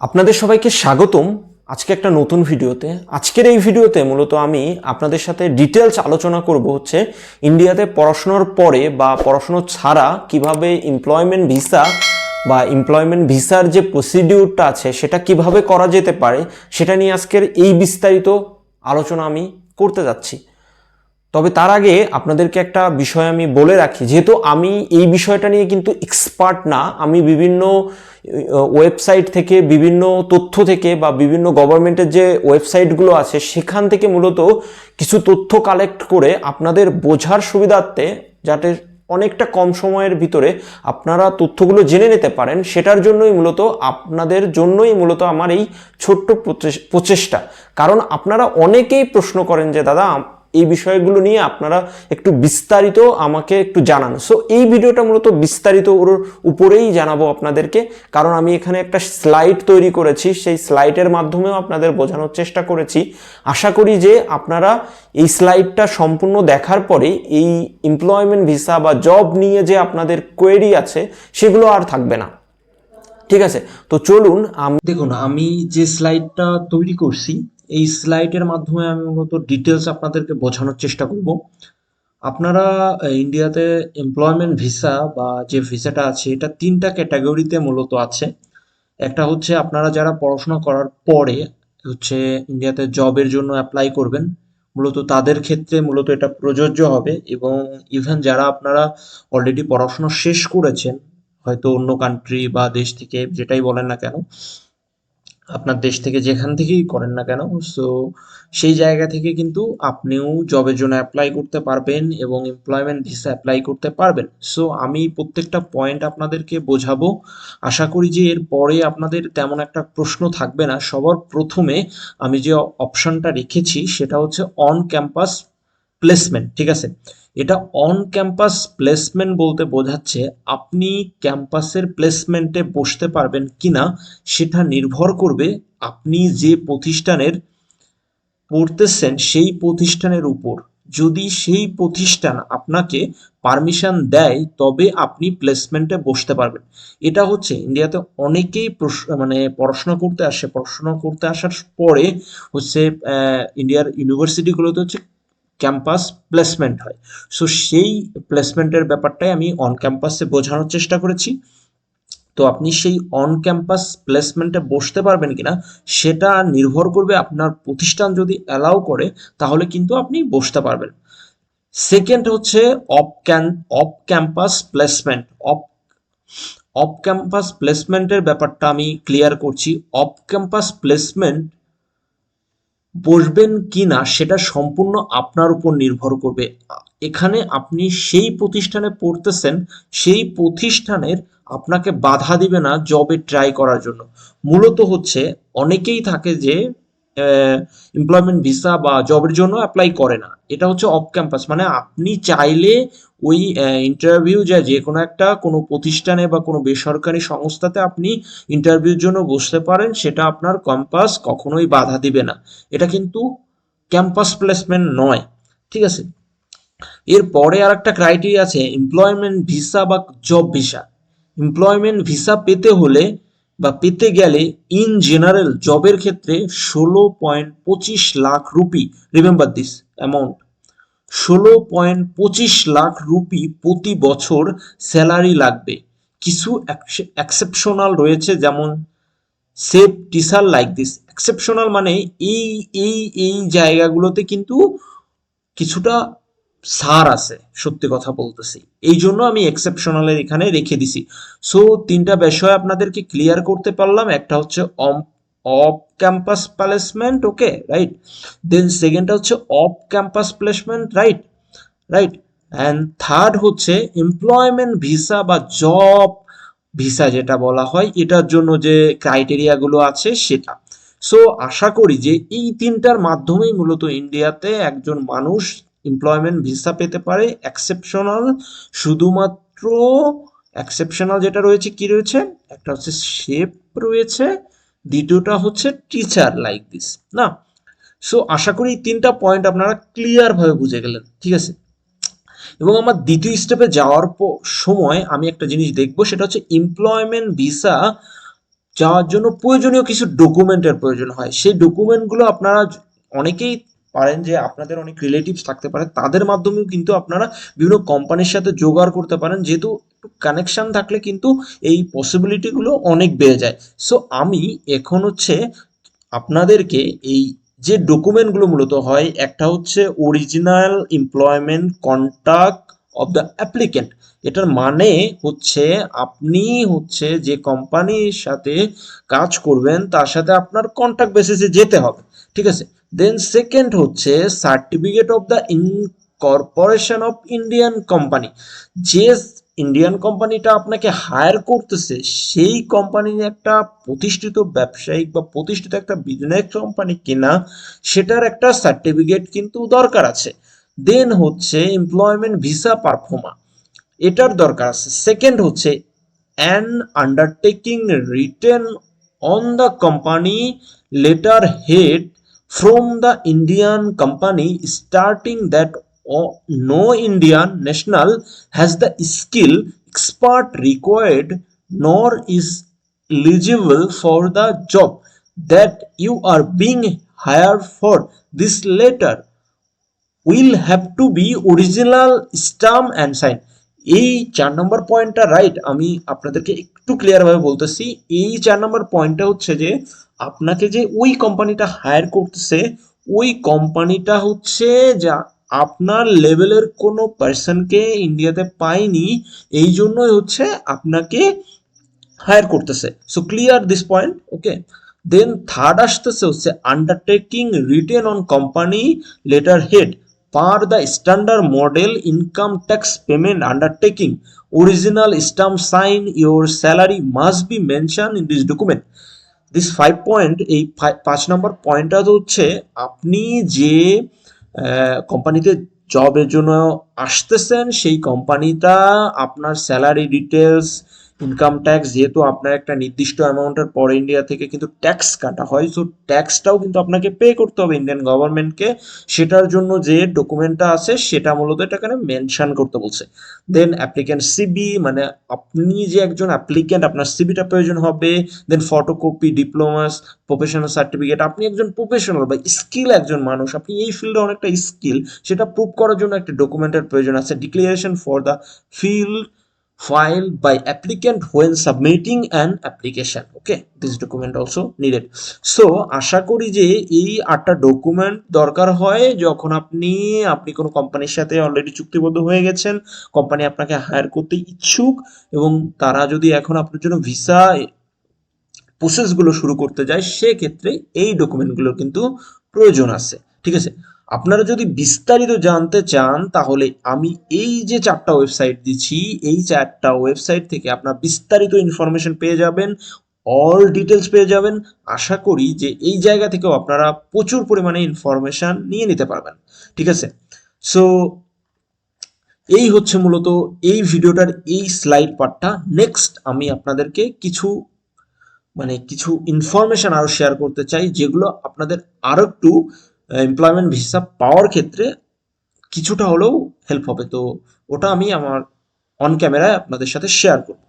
আপনাদের সবাইকে স্বাগতম আজকে একটা নতুন ভিডিওতে। আজকের এই ভিডিওতে মূলত আমি আপনাদের সাথে ডিটেলস আলোচনা করব হচ্ছে ইন্ডিয়াতে পড়াশোনার পরে বা পড়াশোনা ছাড়া কীভাবে এমপ্লয়মেন্ট ভিসা বা এমপ্লয়মেন্ট ভিসার যে প্রসিডিউরটা আছে, সেটা কীভাবে করা যেতে পারে, সেটা নিয়ে আজকের এই বিস্তারিত আলোচনা আমি করতে যাচ্ছি। তবে তার আগে আপনাদেরকে একটা বিষয় আমি বলে রাখি, যেহেতু আমি এই বিষয়টা নিয়ে কিন্তু এক্সপার্ট না, আমি বিভিন্ন ওয়েবসাইট থেকে বিভিন্ন তথ্য থেকে বা বিভিন্ন গভর্নমেন্টের যে ওয়েবসাইটগুলো আছে, সেখান থেকে মূলত কিছু তথ্য কালেক্ট করে আপনাদের বোঝার সুবিধার্থে, যাতে অনেকটা কম সময়ের ভিতরে আপনারা তথ্যগুলো জেনে নিতে পারেন, সেটার জন্যই মূলত আপনাদের জন্যই মূলত আমার এই ছোট্ট প্রচেষ- প্রচেষ্টা। কারণ আপনারা অনেকেই প্রশ্ন করেন যে, দাদা এই বিষয়গুলো নিয়ে আপনারা একটু বিস্তারিত আমাকে একটু জানান। সো এই ভিডিওটা মূলত বিস্তারিত ওর উপরেই জানাব আপনাদেরকে। কারণ আমি এখানে একটা স্লাইড তৈরি করেছি। সেই স্লাইডের মাধ্যমেও আপনাদের বোঝানোর চেষ্টা করেছি। আশা করি যে আপনারা এই স্লাইডটা সম্পূর্ণ দেখার পরে এই এমপ্লয়মেন্ট ভিসা বা জব নিয়ে যে আপনাদের কোয়েরি আছে, সেগুলো আর থাকবে না। ঠিক আছে? তো চলুন, আমি দেখুন, আমি যে স্লাইডটা তৈরি করছি এই স্লাইডের মাধ্যমে আমি মূলত ডিটেলস আপনাদেরকে বোঝানোর চেষ্টা করব। আপনারা ইন্ডিয়াতে এমপ্লয়মেন্ট ভিসা বা যে ভিসাটা আছে, এটা তিনটা ক্যাটাগরিতে মূলত আছে। একটা হচ্ছে আপনারা যারা পড়াশোনা করার পরে হচ্ছে ইন্ডিয়াতে জবের জন্য অ্যাপ্লাই করবেন, মূলত তাদের ক্ষেত্রে মূলত এটা প্রযোজ্য হবে এবং ইভেন যারা আপনারা অলরেডি পড়াশোনা শেষ করেছেন, হয়তো অন্য কান্ট্রি বা দেশ থেকে যেটাই বলেন না কেন আপনার দেশ থেকে যেখান থেকেই করেন না কেন সো সেই জায়গা থেকে কিন্তু আপনিও জবের জন্য অ্যাপ্লাই করতে পারবেন এবং এমপ্লয়মেন্ট ভিসা অ্যাপ্লাই করতে পারবেন। সো আমি প্রত্যেকটা পয়েন্ট আপনাদেরকে বোঝাবো। আশা করি যে এর পরে আপনাদের তেমন একটা প্রশ্ন থাকবে না। সবার প্রথমে আমি যে অপশনটা রেখেছি সেটা হচ্ছে অন ক্যাম্পাস প্লেসমেন্ট ঠিক আছে? এটা অন ক্যাম্পাস প্লেসমেন্ট বলতে বোঝাচ্ছে আপনি ক্যাম্পাসের প্লেসমেন্টে বসতে পারবেন কিনা, সেটা নির্ভর করবে আপনি যে প্রতিষ্ঠানের পড়তেছেন সেই প্রতিষ্ঠানের উপর। যদি সেই প্রতিষ্ঠান আপনাকে পারমিশন দেয়, তবে আপনি প্লেসমেন্টে বসতে পারবেন। এটা হচ্ছে ইন্ডিয়াতে অনেকেই মানে পড়াশোনা করতে আসে। পড়াশোনা করতে আসার পরে হচ্ছে ইন্ডিয়ার ইউনিভার্সিটিগুলোতে হচ্ছে ক্যাম্পাস প্লেসমেন্ট হয়। সো সেই প্লেসমেন্টের ব্যাপারটাই আমি অন ক্যাম্পাসে বোঝানোর চেষ্টা করেছি। তো আপনি সেই অন ক্যাম্পাস প্লেসমেন্টে বসতে পারবেন কিনা, সেটা নির্ভর করবে আপনার প্রতিষ্ঠান যদি অ্যালাউ করে, তাহলে কিন্তু আপনি বসতে পারবেন। সেকেন্ড হচ্ছে off can off campus placement off off campus প্লেসমেন্টের ব্যাপারটা আমি ক্লিয়ার করছি। অফ ক্যাম্পাস প্লেসমেন্ট বসবেন কি না সেটা সম্পূর্ণ আপনার উপর নির্ভর করবে। এখানে আপনি সেই প্রতিষ্ঠানে পড়তেছেন, সেই প্রতিষ্ঠানের আপনাকে বাধা দিবে না জবে ট্রাই করার জন্য। মূলত হচ্ছে অনেকেই থাকে যে এমপ্লয়মেন্ট ভিসা বা জবের জন্য অ্যাপ্লাই করে না। এটা হচ্ছে অফ ক্যাম্পাস মানে আপনি চাইলে ওই ইন্টারভিউ যা যে কোনো একটা কোনো প্রতিষ্ঠানে বা কোনো বেসরকারি সংস্থাতে আপনি ইন্টারভিউর জন্য বসতে পারেন, সেটা আপনার ক্যাম্পাস কখনোই বাধা দিবে না। এটা কিন্তু ক্যাম্পাস প্লেসমেন্ট নয়, ঠিক আছে? এরপরে আর একটা ক্রাইটেরিয়া আছে এমপ্লয়মেন্ট ভিসা বা জব ভিসা এমপ্লয়মেন্ট ভিসা পেতে হলে বা পেতে গেলে ইন জেনারেল জবের ক্ষেত্রে ষোলো পয়েন্ট পঁচিশ lakh rupee remember this amount ষোলো পয়েন্ট পঁচিশ লাখ রুপি প্রতি বছর স্যালারি লাগবে। কিছু এক্সেপশনাল রয়েছে যেমন সেভ টিসার লাইক দিস এক্সেপশনাল মানে এই এই এই জায়গাগুলোতে কিন্তু কিছুটা ছাড় আছে, সত্যি কথা বলতেছি। এই জন্য আমি এক্সেপশনালের এখানে রেখে দিছি। সো তিনটা বিষয় আপনাদেরকে ক্লিয়ার করতে পারলাম। একটা হচ্ছে off campus placement okay right then সেকেন্ডটা হচ্ছে off campus placement right right and third হচ্ছে এমপ্লয়মেন্ট ভিসা বা জব ভিসা যেটা বলা হয়, এটার জন্য যে ক্রাইটেরিয়াগুলো আছে সেটা। সো আশা করি যে এই তিনটার মাধ্যমেই মূলত ইন্ডিয়াতে একজন মানুষ এমপ্লয়মেন্ট ভিসা পেতে পারে। এক্সেপশনাল শুধুমাত্র এক্সেপশনাল যেটা রয়েছে কি রয়েছে? একটা হচ্ছে শেপ রয়েছে, দ্বিতীয়টা হচ্ছে টিচার লাইক দিস না? সো আশা করি এই তিনটা পয়েন্ট আপনারা ক্লিয়ার ভাবে বুঝে গেলেন, ঠিক আছে? এবং আমার দ্বিতীয় স্টেপে যাওয়ার সময় আমি একটা জিনিস দেখব, সেটা হচ্ছে এমপ্লয়মেন্ট ভিসা যাওয়ার জন্য প্রয়োজনীয় কিছু ডকুমেন্টের প্রয়োজন হয়। সেই ডকুমেন্টগুলো আপনারা অনেকেই পারেন যে আপনাদের অনেক রিলেটিভস থাকতে পারে, তাদের মাধ্যমেও কিন্তু আপনারা বিভিন্ন কোম্পানির সাথে জোগাড় করতে পারেন। যেহেতু একটু কানেকশন থাকলে কিন্তু এই পসিবিলিটিগুলো অনেক বেড়ে যায়। সো আমি এখন হচ্ছে আপনাদেরকে এই যে ডকুমেন্টগুলো মূলত হয়, একটা হচ্ছে original employment contract of the applicant এটার মানে হচ্ছে আপনি হচ্ছে যে কোম্পানির সাথে কাজ করবেন, তার সাথে আপনার কন্ট্রাক্ট বেসিসে যেতে হবে। ঠিক আছে? দেন সেকেন্ড হচ্ছে certificate of the incorporation of Indian company যে ইন্ডিয়ান কোম্পানিটা আপনাকে হায়ার করতেছে, সেই কোম্পানির একটা প্রতিষ্ঠিত ব্যবসায়িক বা প্রতিষ্ঠিত একটা বিজনেস কোম্পানি কিনা, সেটার একটা সার্টিফিকেট কিন্তু দরকার আছে। দেন হচ্ছে এমপ্লয়মেন্ট ভিসা পারফর্মা এটার দরকার আছে। সেকেন্ড হচ্ছে an undertaking written on the company letterhead from the Indian company starting that no Indian national has the skill expert required nor is eligible for the job that you are being hired for this letter will have to be original stamp and sign এই চার নম্বর পয়েন্টটা right আমি আপনাদেরকে একটু clear ভাবে বলতেছি এই চার নম্বর পয়েন্টটা হচ্ছে যে আপনাকে যে ওই কোম্পানিটা হায়ার করতেছে, ওই কোম্পানিটা হচ্ছে যা আপনার লেভেলের কোনো পার্সনকে ইন্ডিয়াতে পায়নি, এই জন্যই হচ্ছে আপনাকে হায়ার করতেছে। So clear this point okay then third আসতেছে হচ্ছে undertaking written on company letterhead per the standard model income tax payment undertaking original stamp sign your salary must be mention in this document this five point এই পাঁচ নম্বর পয়েন্টটা হচ্ছে আপনি যে কোম্পানিতে জবের জন্য আসতেছেন, সেই কোম্পানিটা আপনার স্যালারি ডিটেলস ইনকাম ট্যাক্স যেহেতু আপনার একটা নির্দিষ্ট অ্যামাউন্টের পর ইন্ডিয়া থেকে কিন্তু ট্যাক্স কাটা হয় সো ট্যাক্সটাও কিন্তু আপনাকে পে করতে হবে ইন্ডিয়ান গভর্নমেন্টকে সেটার জন্য যে ডকুমেন্টটা আছে, সেটা মূলত এটা এখানে মেনশন করতে বলছে। দেন অ্যাপ্লিক্যান্ট সিবি মানে আপনি যে একজন অ্যাপ্লিক্যান্ট আপনার সিবিটা প্রয়োজন হবে। Then photocopy diplomas professional certificate আপনি একজন প্রফেশনাল বা স্কিল একজন মানুষ, আপনি এই ফিল্ডে অনেকটা স্কিল সেটা প্রুভ করার জন্য একটা ডকুমেন্টের প্রয়োজন আছে। Declaration for the field filed by applicant when submitting an application, okay? This document also needed. So, আশা করি যে এই আটটা ডকুমেন্ট দরকার হয় যখন আপনি আপনি কোনো কোম্পানির সাথে অলরেডি চুক্তিবদ্ধ হয়ে গেছেন কোম্পানি আপনাকে হায়ার করতে ইচ্ছুক এবং তারা যদি এখন আপনার জন্য ভিসা প্রসেসগুলো শুরু করতে যায়, সেক্ষেত্রে এই ডকুমেন্টগুলোর কিন্তু প্রয়োজন আছে, ঠিক আছে? আপনারা যদি বিস্তারিত জানতে চান, তাহলে আমি এই যে চারটা ওয়েবসাইট দিচ্ছি, এই চারটা ওয়েবসাইট থেকে আপনার বিস্তারিত ইনফরমেশন পেয়ে যাবেন অল ডিটেলস পেয়ে যাবেন। আশা করি যে এই জায়গা থেকেও আপনারা প্রচুর পরিমাণে ইনফরমেশন নিয়ে নিতে পারবেন। ঠিক আছে? সো এই হচ্ছে মূলত এই ভিডিওটার এই স্লাইড পার্টটা নেক্সট আমি আপনাদেরকে কিছু মানে কিছু ইনফরমেশন আরও শেয়ার করতে চাই, যেগুলো আপনাদের আরও একটু এমপ্লয়মেন্ট ভিসা পাওয়ার ক্ষেত্রে কিছুটা হলেও হেল্প হবে। তো ওটা আমি আমার অন ক্যামেরায় আপনাদের সাথে শেয়ার করব।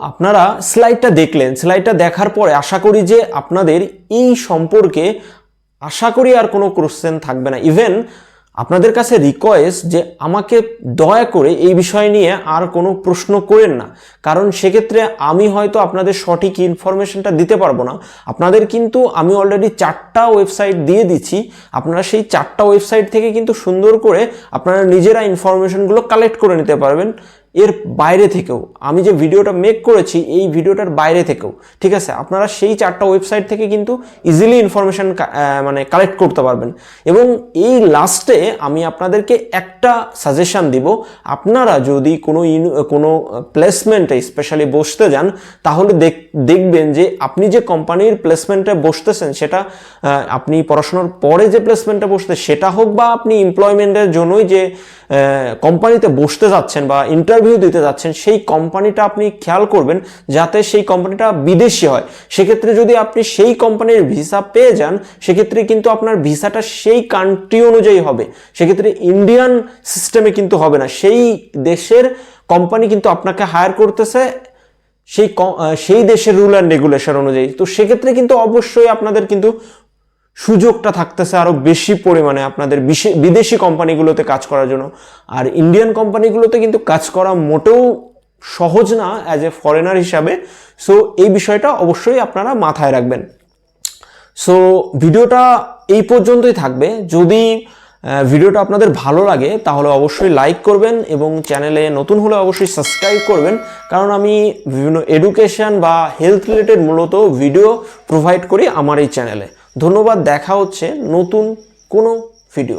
আপনারা স্লাইডটা দেখলেন। স্লাইডটা দেখার পরে আশা করি যে আপনাদের এই সম্পর্কে আশা করি আর কোনো কোশ্চেন থাকবে না। ইভেন আপনাদের কাছে রিকোয়েস্ট যে আমাকে দয়া করে এই বিষয় নিয়ে আর কোনো প্রশ্ন করেন না। কারণ সেক্ষেত্রে আমি হয়তো আপনাদের সঠিক ইনফরমেশনটা দিতে পারব না। আপনাদের কিন্তু আমি অলরেডি চারটা ওয়েবসাইট দিয়ে দিচ্ছি। আপনারা সেই চারটা ওয়েবসাইট থেকে কিন্তু সুন্দর করে আপনারা নিজেরা ইনফরমেশনগুলো কালেক্ট করে নিতে পারবেন। এর বাইরে থেকেও, আমি যে ভিডিওটা মেক করেছি, এই ভিডিওটার বাইরে থেকেও, ঠিক আছে? আপনারা সেই চারটা ওয়েবসাইট থেকে কিন্তু ইজিলি ইনফরমেশান মানে কালেক্ট করতে পারবেন। এবং এই লাস্টে আমি আপনাদেরকে একটা সাজেশান দিব। আপনারা যদি কোনো কোনো প্লেসমেন্টে স্পেশালি বসতে যান, তাহলে দেখ- দেখবেন যে আপনি যে কোম্পানির প্লেসমেন্টে বসতেছেন, সেটা আপনি পড়াশোনার পরে যে প্লেসমেন্টে বসতে, সেটা হোক বা আপনি এমপ্লয়মেন্টের জন্যই যে কোম্পানিতে বসতে যাচ্ছেন বা ইন্টারভিউ দিতে যাচ্ছেন, সেই কোম্পানিটা আপনি খেয়াল করবেন যাতে সেই কোম্পানিটা বিদেশি হয়। সেক্ষেত্রে যদি আপনি সেই কোম্পানির ভিসা পেয়ে যান, সেক্ষেত্রে কিন্তু আপনার ভিসাটা সেই কান্ট্রি অনুযায়ী হবে। সেক্ষেত্রে ইন্ডিয়ান সিস্টেমে কিন্তু হবে না। সেই দেশের কোম্পানি কিন্তু আপনাকে হায়ার করতেছে সেই সেই দেশের রুল অ্যান্ড রেগুলেশন অনুযায়ী। তো সেক্ষেত্রে কিন্তু অবশ্যই আপনাদের কিন্তু সুযোগটা থাকতেছে আরও বেশি পরিমাণে আপনাদের বিদেশি কোম্পানিগুলোতে কাজ করার জন্য। আর ইন্ডিয়ান কোম্পানিগুলোতে কিন্তু কাজ করা মোটেও সহজ না অ্যাজ এ ফরেনার হিসাবে। সো এই বিষয়টা অবশ্যই আপনারা মাথায় রাখবেন। সো ভিডিওটা এই পর্যন্তই থাকবে। যদি ভিডিওটা আপনাদের ভালো লাগে, তাহলে অবশ্যই লাইক করবেন এবং চ্যানেলে নতুন হলে অবশ্যই সাবস্ক্রাইব করবেন। কারণ আমি বিভিন্ন এডুকেশন বা হেলথ রিলেটেড মূলত ভিডিও প্রোভাইড করি আমার এই চ্যানেলে ধন্যবাদ, দেখা হচ্ছে নতুন কোনো ভিডিও